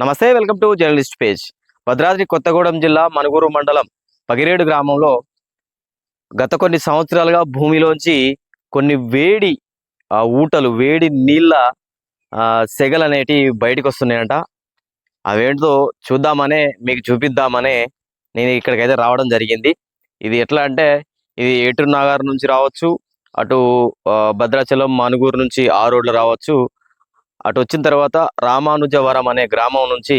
నమస్తే welcome to journalist page. Bhadradri Kothagudem జిల్లా మనుగూరు మండలం పగిరేడు గ్రామంలో గత కొన్ని సంవత్సరాలుగా భూమిలోంచి కొన్ని వేడి ఆ, ఊటలు వేడి నీళ్ళ ఆ, సెగలు అనేటివి బయటకు వస్తున్నాయంట అవేంటో చూద్దామనే మీకు చూపిద్దామనే నేను ఇక్కడికైతే రావడం జరిగింది. ఇది ఎట్లా అంటే ఇది ఏటూరు నగర్ నుంచి రావచ్చు అటు భద్రాచలం మనుగూరు నుంచి ఆ రోడ్లు రావచ్చు. అటు వచ్చిన తర్వాత రామానుజవరం అనే గ్రామం నుంచి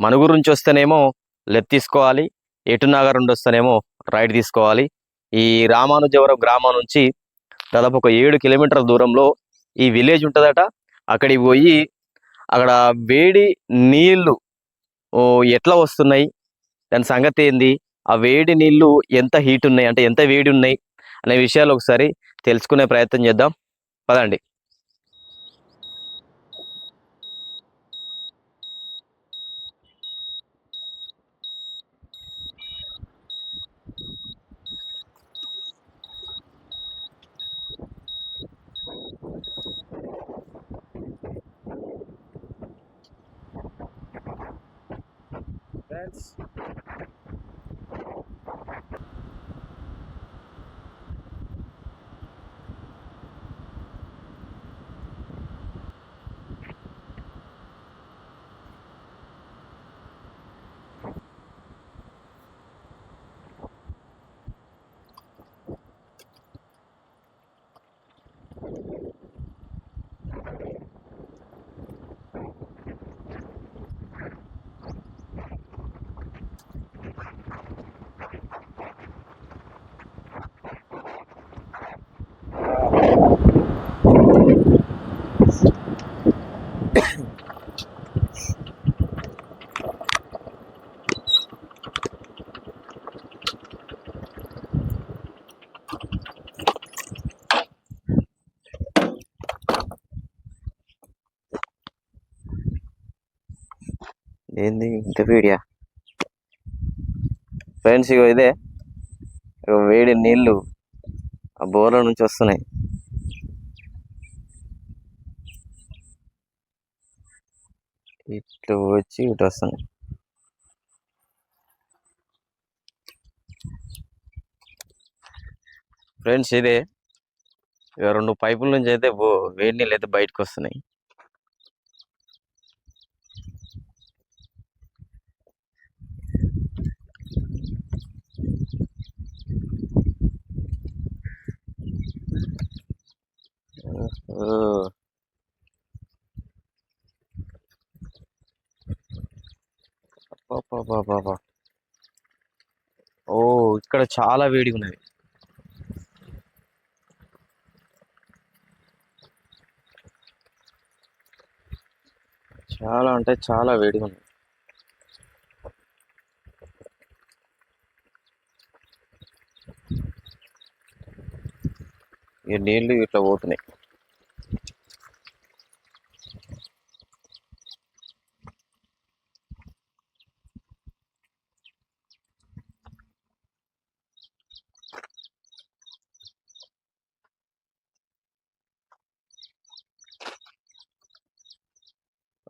మనుగురు నుంచి వస్తేనేమో లెఫ్ట్ తీసుకోవాలి ఎటునాగర్ నుండి వస్తేనేమో రైట్ తీసుకోవాలి. ఈ రామానుజవరం గ్రామం నుంచి దాదాపు ఒక ఏడు కిలోమీటర్ల దూరంలో ఈ విలేజ్ ఉంటుందట. అక్కడికి పోయి అక్కడ వేడి నీళ్ళు ఎట్లా వస్తున్నాయి దాని సంగతి ఏంది ఆ వేడి నీళ్ళు ఎంత హీట్ ఉన్నాయి అంటే ఎంత వేడి ఉన్నాయి అనే విషయాలు ఒకసారి తెలుసుకునే ప్రయత్నం చేద్దాం. పదండి. ఏంది ఇంత వేడియా? ఫ్రెండ్స్ ఇగో ఇదే. వేడి నీళ్ళు ఆ బోర్ల నుంచి వస్తున్నాయి. ఇట్లు వచ్చి ఇటు వస్తున్నాయి. ఫ్రెండ్స్ ఇదే. ఇక రెండు పైపుల నుంచి అయితే వేడి నీళ్ళు అయితే బయటకు వస్తున్నాయి. ఓ. ఓ ఇక్కడ చాలా వేడిగా ఉన్నది. చాలా అంటే చాలా వేడిగా ఉంది ఈ నీళ్ళు ఇట్లా పోతున్నాయి.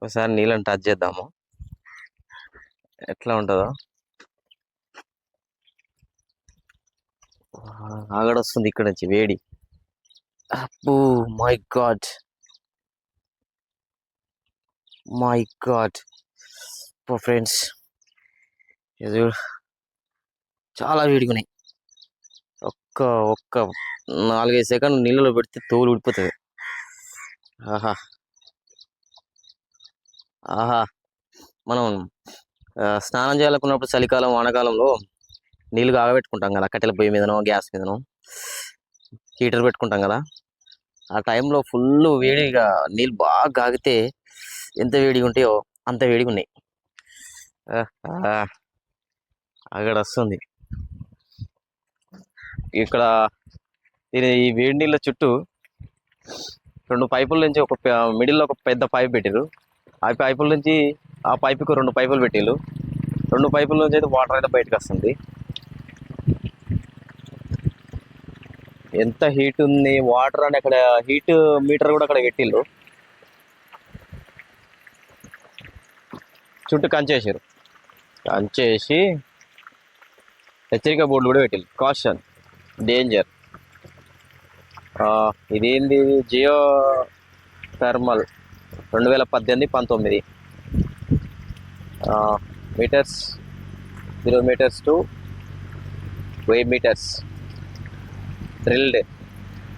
ఒకసారి నీళ్ళని టచ్ చేద్దాము. ఎట్లా ఉంటుందో. ఆగడొస్తుంది ఇక్కడ నుంచి వేడి. అబ్బో my god my god friends ఇది చాలా వేడిగున్నాయి ఒక్క ఒక్క నాలుగైదు సెకండ్ నీళ్ళలో పెడితే తోలు ఉడిపోతుంది ఆహా. ఆహా! మనం స్నానం చేయాలనుకున్నప్పుడు చలికాలం వానకాలంలో నీళ్ళు కాగబెట్టుకుంటాం కదా కట్టెల పొయ్యి మీదనో గ్యాస్ మీదనో. హీటర్ పెట్టుకుంటాం కదా. ఆ టైంలో ఫుల్ వేడిగా నీళ్ళు బాగా కాగితే ఎంత వేడిగా ఉంటాయో అంత వేడిగా ఉన్నాయి. అక్కడ వస్తుంది. ఇక్కడ ఈ వేడి నీళ్ళ చుట్టూ రెండు పైపుల నుంచి ఒక మిడిల్లో ఒక పెద్ద పైప్ పెట్టారు ఆ పైపుల నుంచి ఆ పైపుకి రెండు పైపులు పెట్టిళ్ళు. రెండు పైపుల నుంచి అయితే వాటర్ అయితే బయటకు వస్తుంది. ఎంత హీట్ ఉంది వాటర్ అని అక్కడ హీట్ మీటర్ కూడా అక్కడ పెట్టిళ్ళు. చుట్టూ కంచేసారు. కంచేసి హెచ్చరిక బోర్డులు కూడా పెట్టారు కాషన్ డేంజర్ ఇదేంది? జియో థర్మల్ రెండు వేల పద్దెనిమిది పంతొమ్మిది. మీటర్స్ జీరో మీటర్స్ టు వెయ్యి మీటర్స్. Drilled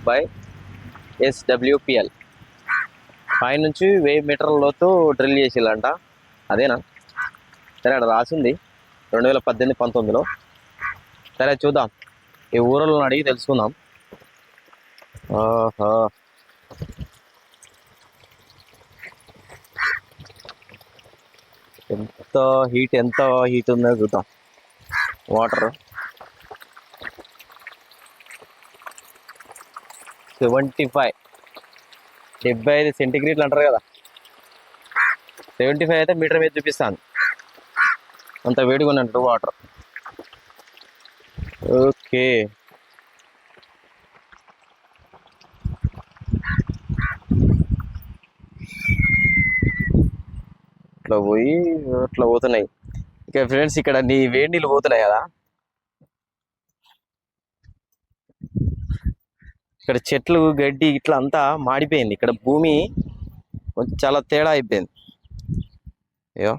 by SWPL. పైనుంచి వెయ్యి మీటర్ల లోతు డ్రిల్ చేసిల్లంట. అదేనా? సరే అక్కడ రాసింది రెండు వేల పద్దెనిమిది పంతొమ్మిదిలో. సరే చూద్దాం. ఈ ఊరలను అడిగి తెలుసుకుందాం. ఆహా. ఎంత హీట్ ఎంత హీట్ ఉందో చూద్దాం. వాటర్ సెవెంటీ ఫైవ్ డెబ్బై ఐదు సెంటీగ్రేడ్లు అంటారు కదా. సెవెంటీ ఫైవ్ అయితే మీటర్ మీద చూపిస్తాను. అంత వేడిగా ఉన్నట్టు వాటర్ ఓకే ఇట్లా పోయి అట్లా పోతున్నాయి. ఇక ఫ్రెండ్స్ ఇక్కడ నీ వేడి నీళ్ళు పోతున్నాయి కదా? ఇక్కడ చెట్లు గడ్డి ఇట్లా అంతా మాడిపోయింది. ఇక్కడ భూమి చాలా తేడా అయిపోయింది. అయ్యో.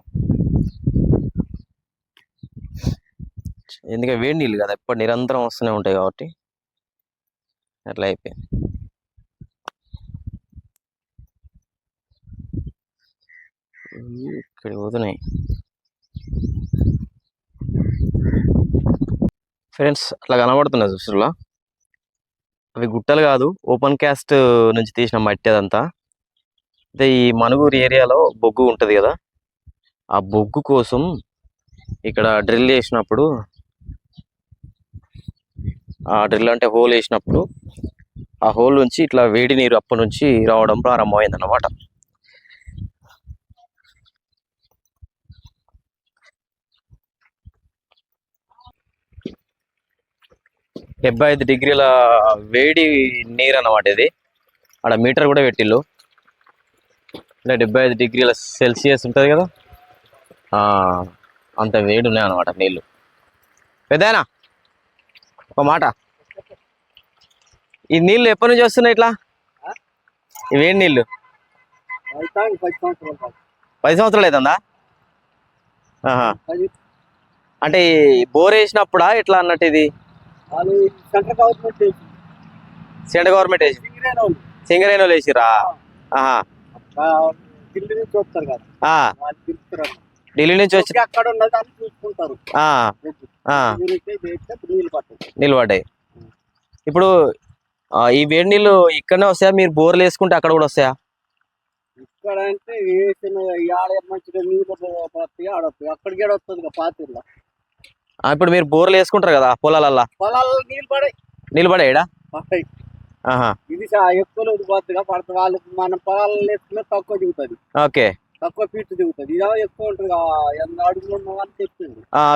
ఎందుకంటే వేడి నీళ్ళు కదా ఎప్పుడు నిరంతరం వస్తూనే ఉంటాయి కాబట్టి అట్లా అయిపోయింది. ఇక్కడ పోతున్నాయి ఫ్రెండ్స్ అట్లా కనబడుతున్నాయి చూస్తున్నా అవి గుట్టలు కాదు ఓపెన్ క్యాస్ట్ నుంచి తీసిన మట్టి అదంతా. అయితే ఈ మనుగూరు ఏరియాలో బొగ్గు ఉంటుంది కదా? ఆ బొగ్గు కోసం ఇక్కడ డ్రిల్ చేసినప్పుడు ఆ డ్రిల్ అంటే హోల్ వేసినప్పుడు ఆ హోల్ నుంచి ఇట్లా వేడి నీరు అప్పటి నుంచి రావడం ప్రారంభమైంది అన్నమాట డెబ్బై ఐదు డిగ్రీల వేడి నీరు అన్నమాట ఇది. ఆడ మీటర్ కూడా పెట్టిల్లు అంటే డెబ్బై ఐదు డిగ్రీల సెల్సియస్ ఉంటుంది కదా? ఆ, అంత వేడి ఉన్నాయి అనమాట నీళ్ళు. పెద్దనా ఒక మాట. ఈ నీళ్ళు ఎప్పటి నుంచి వస్తున్నాయి ఇట్లా? ఈ వేడి నీళ్ళు. పది సంవత్సరాలు అవుతుందా అంటే బోర్ వేసినప్పుడా ఎట్లా అన్నట్టు ఇది? వాళ్ళు సెంట్రల్ గవర్నమెంట్ చేసింది. సెంట్రల్ గవర్నమెంట్ వేసి సింగరేణి వాళ్ళు. వేసిరా ఢిల్లీ నుంచి వస్తారు కదా. వాళ్ళు పిలుస్తారు. ఢిల్లీ నుంచి వచ్చి అక్కడ ఉన్నది అని చూసుకుంటారు. నీళ్ళు నిలబడ్డాయి ఇప్పుడు ఈ వేడి నీళ్ళు ఇక్కడనే వస్తాయా? మీరు బోర్లు వేసుకుంటే అక్కడ కూడా వస్తాయా? ఇక్కడ అంటే వేసిన ఆడ మంచిగా నీళ్ళు పడతాయి ఆడొస్తాయి అక్కడికి వస్తుంది? పాతిర్లో. ఇప్పుడు మీరు బోర్లు వేసుకుంటారు కదా పొలాలల్లా? పొలాల్లో నీళ్ళు ఇది ఎక్కువ పోతుందిగా పడుతుంది మనం వేసుకున్నా తక్కువ దిగుతుంది. ఓకే. తక్కువ ఫీట్ దిగుతుంది. ఇదో ఎక్కువ ఉంటుంది ఎన్ని అడుగులు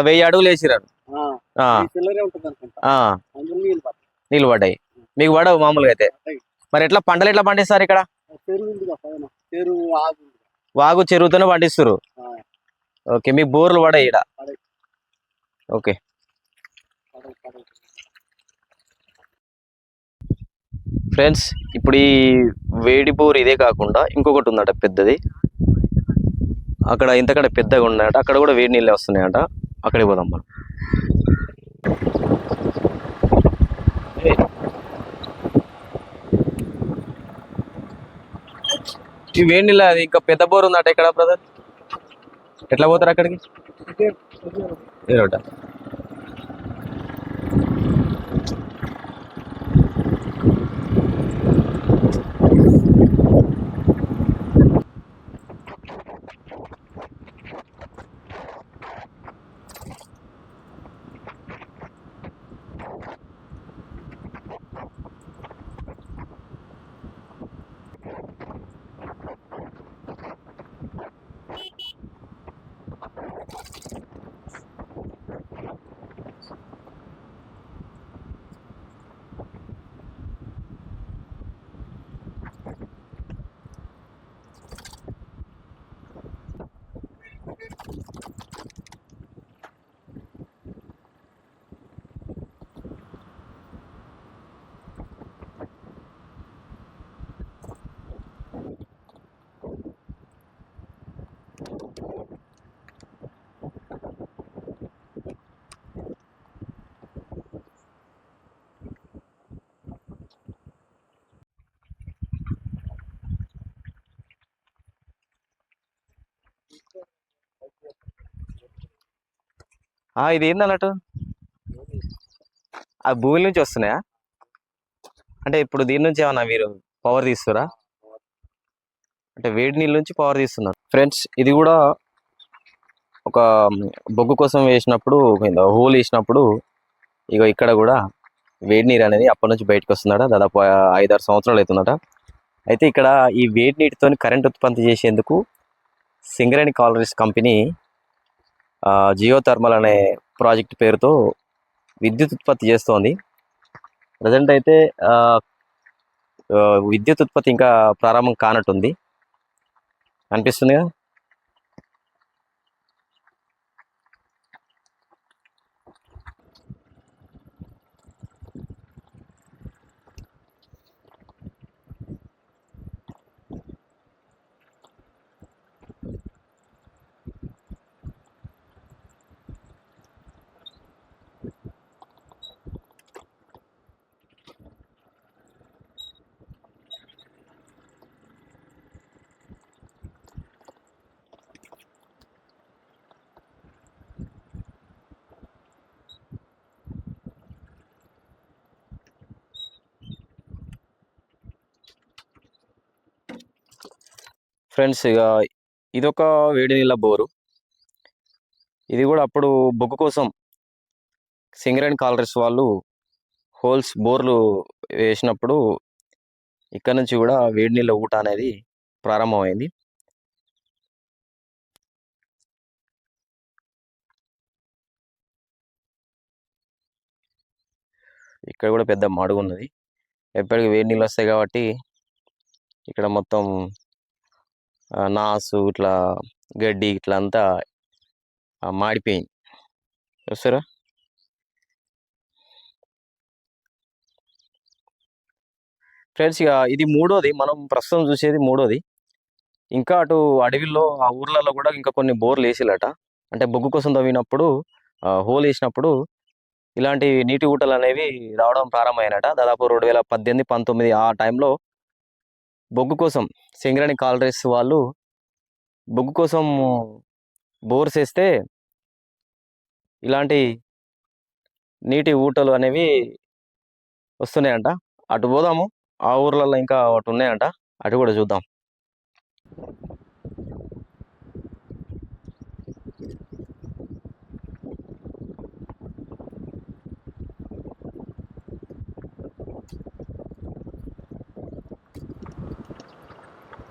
వెయ్యి అడుగులు వేసిరారు. ఆ, ఆ, ఈ చిల్లరే ఉంటుంది అనుకుంటా. ఆ, అందులో నీళ్ళు పడతాయి. నిలబడ్డాయి మీకు పడవు మామూలుగా అయితే. మరి ఎట్లా పంటలు ఎట్లా పండిస్తారు ఇక్కడ? చెరువు. వాగు చెరువుతోనే పండిస్తారు ఓకే మీకు బోర్లు పడాయి. ఇక్కడ. ఓకే. ఫ్రెండ్స్ ఇప్పుడు ఈ వేడి బోర్ ఇదే కాకుండా ఇంకొకటి ఉందట పెద్దది. అక్కడ ఇంతకడ పెద్దగా ఉన్నాయట అక్కడ కూడా వేడి నీళ్ళే వస్తున్నాయట. అక్కడికి పోదాం మనం. ఈ వేడి నీళ్ళ అది ఇంకా పెద్ద బోర్ ఉందట ఇక్కడ బ్రదర్? ఎట్లా పోతారు అక్కడికి? ఏ ఇది ఏంది అన్నట్టు? ఆ భూమి నుంచి వస్తున్నాయా? అంటే ఇప్పుడు దీని నుంచి ఏమన్నా మీరు పవర్ తీస్తురా? అంటే వేడి నీళ్ళ నుంచి పవర్ తీస్తున్నారు. ఫ్రెండ్స్ ఇది కూడా ఒక బొగ్గు కోసం వేసినప్పుడు హోల్ వేసినప్పుడు ఇక ఇక్కడ కూడా వేడి నీరు అనేది అప్పటి నుంచి బయటకు వస్తుందట. దాదాపు ఐదారు సంవత్సరాలు అవుతుందట. అయితే ఇక్కడ ఈ వేడి నీటితో కరెంట్ ఉత్పత్తి చేసేందుకు సింగరేణి కాలరీస్ కంపెనీ ఆ, జియో థర్మల్ అనే ప్రాజెక్ట్ పేరుతో విద్యుత్ ఉత్పత్తి చేస్తోంది. ప్రజెంట్ అయితే ఆ, విద్యుత్ ఉత్పత్తి ఇంకా ప్రారంభం కానట్టుంది. అనిపిస్తుందిగా? ఫ్రెండ్స్ ఇక ఇదొక వేడి నీళ్ళ బోరు. ఇది కూడా అప్పుడు బొగ్గు కోసం సింగరేణి కాలరీస్ వాళ్ళు హోల్స్ బోర్లు వేసినప్పుడు ఇక్కడ నుంచి కూడా వేడి నీళ్ళ ఊట అనేది ప్రారంభమైంది. ఇక్కడ కూడా పెద్ద మడుగు ఉన్నది ఎప్పటికి వేడి నీళ్ళు వస్తాయి కాబట్టి ఇక్కడ మొత్తం నాసు ఇట్లా గడ్డి ఇట్లా అంతా మాడిపోయింది. చూస్తారా? ఫ్రెండ్స్ ఇక ఇది మూడోది. మనం ప్రస్తుతం చూసేది మూడోది. ఇంకా అటు అడవిలో ఆ ఊర్లలో కూడా ఇంకా కొన్ని బోర్లు వేసిలట. అంటే బొగ్గు కోసం తవ్వినప్పుడు హోల్ వేసినప్పుడు ఇలాంటి నీటి ఊటలు అనేవి రావడం ప్రారంభమైనట దాదాపు రెండు వేల పద్దెనిమిది పంతొమ్మిది ఆ టైంలో బొగ్గు కోసం సింగరేణి కాలరీస్ వాళ్ళు బొగ్గు కోసం బోర్స్ వేస్తే ఇలాంటి నీటి ఊటలు అనేవి వస్తున్నాయంట. అటు పోదాము. ఆ ఊర్లలో ఇంకా అటు ఉన్నాయంట. అటు కూడా చూద్దాం.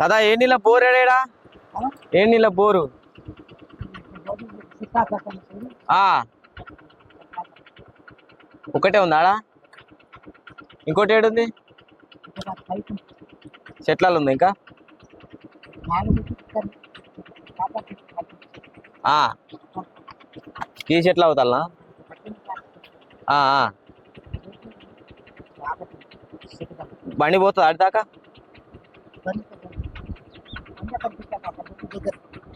కదా ఏ నీళ్ళ బోర్ ఏడా ఏ నీళ్ళ బోరు? ఒకటే ఉందాడా ఇంకోటి ఏడుంది? చెట్లలో ఉంది ఇంకా ఈ చెట్లు అవుతాలా? బండి పోతుంది ఆడిదాకా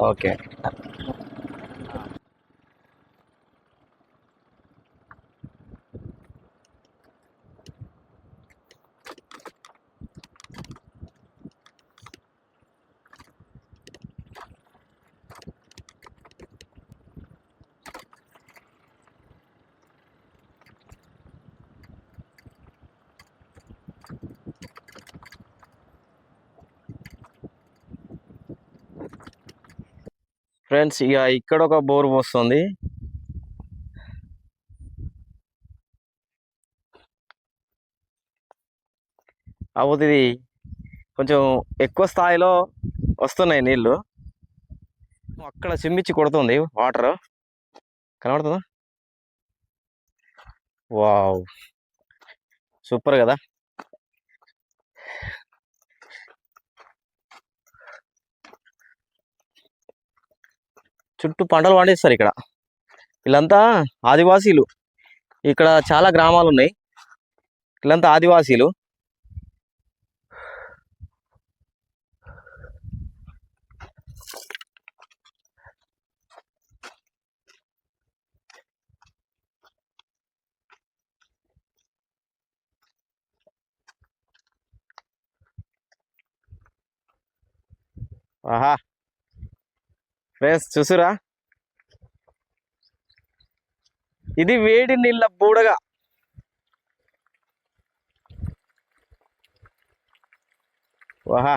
ఓకే ఫ్రెండ్స్ ఇక ఇక్కడ ఒక బోర్ పోస్తుంది. కాకపోతే ఇది కొంచెం ఎక్కువ స్థాయిలో వస్తున్నాయి నీళ్ళు. అక్కడ చిమ్మిచ్చి కొడుతుంది వాటర్. కనబడుతుందా? వావ్. సూపర్ కదా? చుట్టూ పంటలు పండిస్తారు ఇక్కడ. వీళ్ళంతా ఆదివాసీలు. ఇక్కడ చాలా గ్రామాలు ఉన్నాయి. వీళ్ళంతా ఆదివాసీలు. ఆహా! ఫ్రెండ్స్ చూసురా. ఇది వేడి నీళ్ళ బూడగ. వాహా.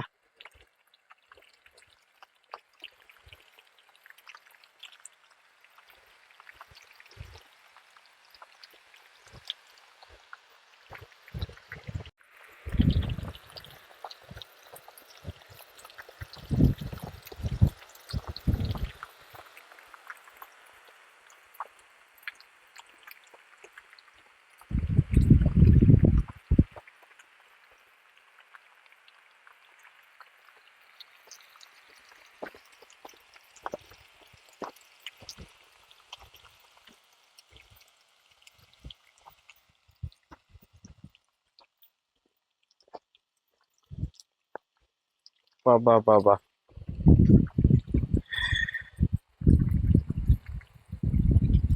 బాబా బాబా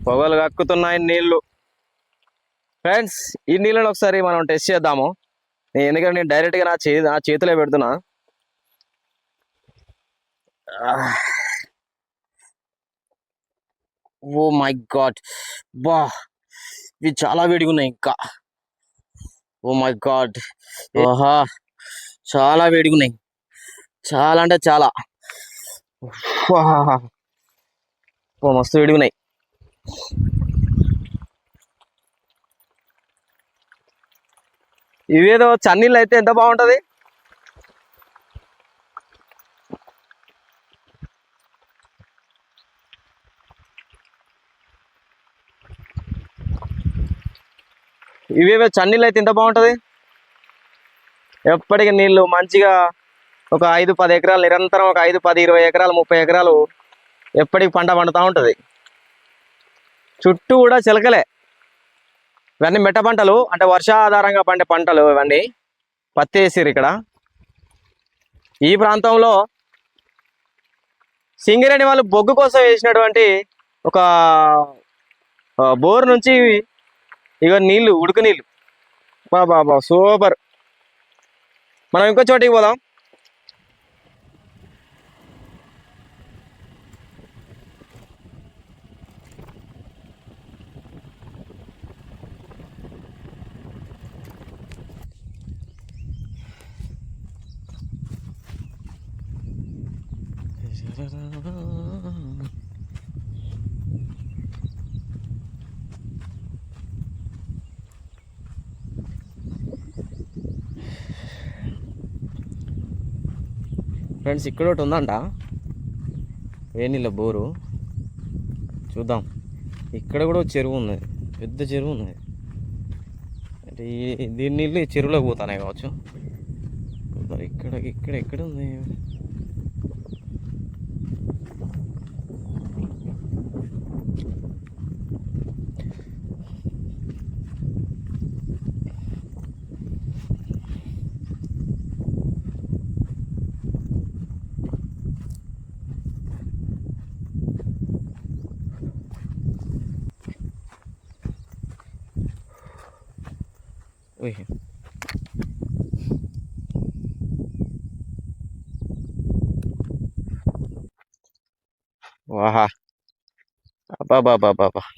పొగలు కక్కుతున్నాయి నీళ్ళు ఫ్రెండ్స్ ఈ నీళ్ళని ఒకసారి మనం టెస్ట్ చేద్దాము. నేను ఎందుకంటే నేను డైరెక్ట్గా నా చే నా చేతిలో పెడుతున్నా. ఓ మై గాడ్ బా. ఇవి చాలా వేడిగా ఉన్నాయి ఇంకా. ఓ మై గాడ్ ఓహా చాలా వేడిగా ఉన్నాయి. చాలా అంటే చాలా. ఓ మస్తు విడిగినాయి ఇవేదో చన్నీళ్ళు అయితే ఎంత బాగుంటది? ఇవేవో చన్నీళ్ళు అయితే ఎంత బాగుంటది? ఎప్పటికీ నీళ్ళు మంచిగా ఒక ఐదు పది ఎకరాలు నిరంతరం ఒక ఐదు పది ఇరవై ఎకరాలు ముప్పై ఎకరాలు ఎప్పటికి పంట పండుతూ ఉంటుంది. చుట్టూ కూడా చిలకలే. ఇవన్నీ మెట్ట పంటలు అంటే వర్షాధారంగా పండే పంటలు ఇవన్నీ. పత్తి వేసిర్రు ఇక్కడ. ఈ ప్రాంతంలో సింగరేణి వాళ్ళు బొగ్గు కోసం వేసినటువంటి ఒక బోర్ నుంచి ఇక నీళ్ళు ఉడుకు నీళ్ళు. బా బా బా సూపర్. మనం ఇంకో చోటికి పోదాం. ఫ్రెండ్స్ ఇక్కడ ఒకటి ఉందంట. వేణిల బోరు. చూద్దాం. ఇక్కడ కూడా ఒక చెరువు ఉన్నది. పెద్ద చెరువు ఉన్నది. అంటే ఈ దీని నీళ్ళు ఈ చెరువులోకి పోతానే కావచ్చు. మరి ఇక్కడ ఇక్కడ ఎక్కడ ఉంది. Ой. વાહ બાબા બાબા બા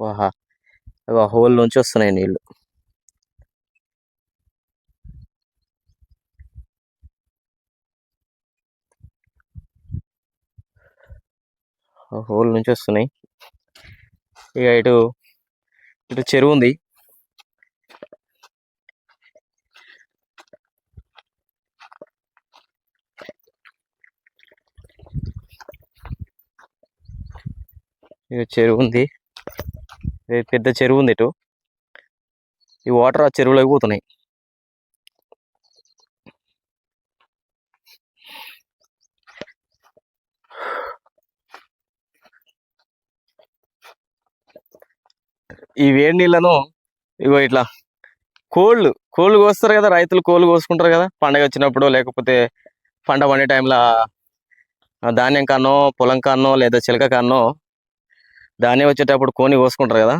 వాహా ఆ హోల్ నుంచి వస్తున్నాయి నీళ్ళు. హోల్ నుంచి వస్తున్నాయి. ఇక ఇటు ఇటు చెరువు ఉంది. ఇక చెరువు ఉంది. పెద్ద చెరువు ఉంది ఇటు. ఈ వాటర్ ఆ చెరువులోకి పోతున్నాయి. ఈ వేడి నీళ్ళను ఇగో ఇట్లా కోళ్ళు కోళ్ళు కోస్తారు కదా రైతులు కోళ్ళు కోసుకుంటారు కదా పండగ వచ్చినప్పుడు లేకపోతే పంట పండే టైంలో ధాన్యం కన్నో పొలం కన్నో లేదా చిలక కన్నో ధాన్యం వచ్చేటప్పుడు కోని కోసుకుంటారు కదా?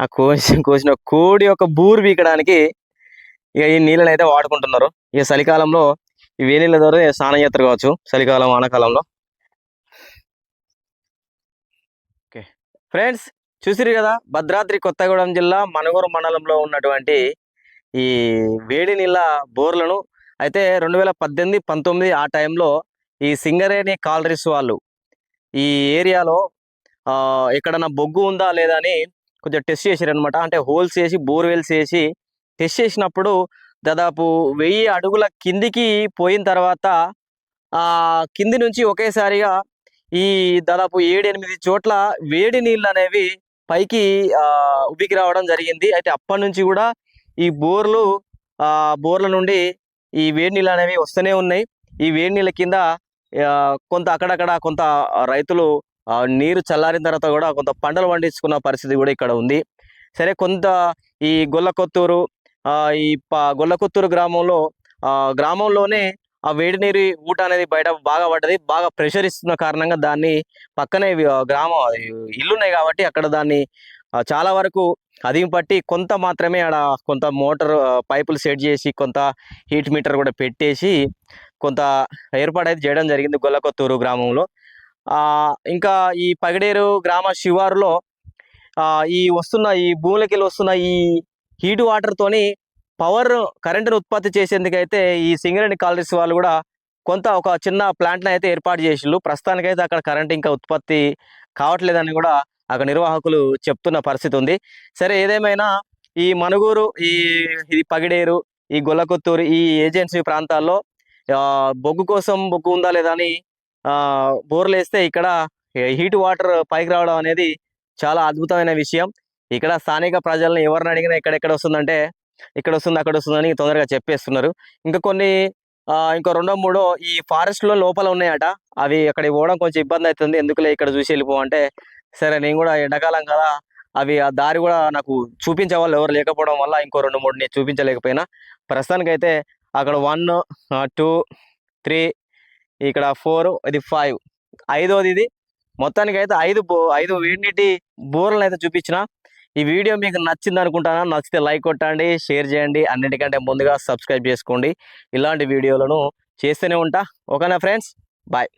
ఆ కోసి కోసిన కోడి యొక్క బూరు పీకడానికి ఇక ఈ నీళ్ళని అయితే వాడుకుంటున్నారు. ఇక చలికాలంలో ఈ వేడి ద్వారా స్నానం చేస్తారు కావచ్చు చలికాలం వానాకాలంలో. ఓకే. ఫ్రెండ్స్ చూసిరు కదా భద్రాద్రి కొత్తగూడెం జిల్లా మనుగూరు మండలంలో ఉన్నటువంటి ఈ వేడి నీళ్ళ బోర్లను అయితే రెండు వేల పద్దెనిమిది పంతొమ్మిది ఆ టైంలో ఈ సింగరేణి కాలరీస్ వాళ్ళు ఈ ఏరియాలో ఎక్కడన్నా బొగ్గు ఉందా లేదా అని కొంచెం టెస్ట్ చేసారు అనమాట అంటే హోల్స్ వేసి బోర్వెల్స్ వేసి టెస్ట్ చేసినప్పుడు దాదాపు వెయ్యి అడుగుల కిందికి పోయిన తర్వాత ఆ కింది నుంచి ఒకేసారిగా ఈ దాదాపు ఏడు ఎనిమిది చోట్ల వేడి నీళ్ళు అనేవి పైకి ఆ ఉబ్బికి రావడం జరిగింది. అయితే అప్పటి నుంచి కూడా ఈ బోర్లు ఆ బోర్ల నుండి ఈ వేడి నీళ్ళు అనేవి వస్తూనే ఉన్నాయి. ఈ వేడి నీళ్ళ కింద కొంత అక్కడక్కడ కొంత రైతులు నీరు చల్లారిన తర్వాత కూడా కొంత పంటలు పండించుకున్న పరిస్థితి కూడా ఇక్కడ ఉంది. సరే కొంత ఈ గొల్లకొత్తూరు ఈ ప- గొల్లకొత్తూరు గ్రామంలో గ్రామంలోనే ఆ వేడి నీరు ఊట అనేది బయట బాగా పడ్డది. బాగా ప్రెషర్ ఇస్తున్న కారణంగా దాన్ని పక్కనే గ్రామం ఇల్లు ఉన్నాయి కాబట్టి అక్కడ దాన్ని చాలా వరకు అదిం పట్టి కొంత మాత్రమే ఆడ కొంత మోటార్ పైపులు సెట్ చేసి కొంత హీట్ మీటర్ కూడా పెట్టేసి కొంత ఏర్పాటు అయితే చేయడం జరిగింది గొల్లకొత్తూరు గ్రామంలో. ఇంకా ఈ పగిడేరు గ్రామ శివారులో ఆ ఈ వస్తున్న ఈ భూములకి వెళ్ళి వస్తున్న ఈ హీట్ వాటర్ తోని పవర్ కరెంటును ఉత్పత్తి చేసేందుకైతే ఈ సింగరేణి కాలనీస్ వాళ్ళు కూడా కొంత ఒక చిన్న ప్లాంట్ని అయితే ఏర్పాటు చేసిండ్రు. ప్రస్తుతానికైతే అక్కడ కరెంట్ ఇంకా ఉత్పత్తి కావట్లేదని కూడా అక్కడ నిర్వాహకులు చెప్తున్న పరిస్థితి ఉంది. సరే ఏదేమైనా ఈ మనుగూరు ఈ ఇది పగిడేరు ఈ గొల్లకొత్తూరు ఈ ఏజెన్సీ ప్రాంతాల్లో ఆ, బొగ్గు కోసం బొగ్గు ఉందా లేదా అని బోర్లు వేస్తే ఇక్కడ హీట్ వాటర్ పైకి రావడం అనేది చాలా అద్భుతమైన విషయం. ఇక్కడ స్థానిక ప్రజలను ఎవరిని అడిగినా ఎక్కడెక్కడ వస్తుందంటే ఇక్కడ వస్తుంది అక్కడ వస్తుందని తొందరగా చెప్పేస్తున్నారు. ఇంకా కొన్ని ఆ, ఇంకో రెండో మూడో ఈ ఫారెస్ట్లో లోపల ఉన్నాయట. అవి అక్కడికి పోవడం కొంచెం ఇబ్బంది అవుతుంది. ఎందుకులే ఇక్కడ చూసి వెళ్ళిపోవంటే సరే నేను కూడా ఎండాకాలం కదా అవి ఆ దారి కూడా నాకు చూపించే వాళ్ళు ఎవరు లేకపోవడం వల్ల ఇంకో రెండు మూడు నేను చూపించలేకపోయినా. ప్రస్తుతానికైతే అక్కడ వన్ టూ త్రీ ఇక్కడ ఫోర్ ఇది ఫైవ్ ఐదోది ఇది. మొత్తానికి అయితే ఐదు బో ఐదు వేడినీటి బోర్లను అయితే చూపించిన. ఈ వీడియో మీకు నచ్చింది అనుకుంటాను నచ్చితే లైక్ కొట్టండి షేర్ చేయండి అన్నిటికంటే ముందుగా సబ్స్క్రైబ్ చేసుకోండి. ఇలాంటి వీడియోలను చేస్తూనే ఉంటా. ఓకేనా ఫ్రెండ్స్ బాయ్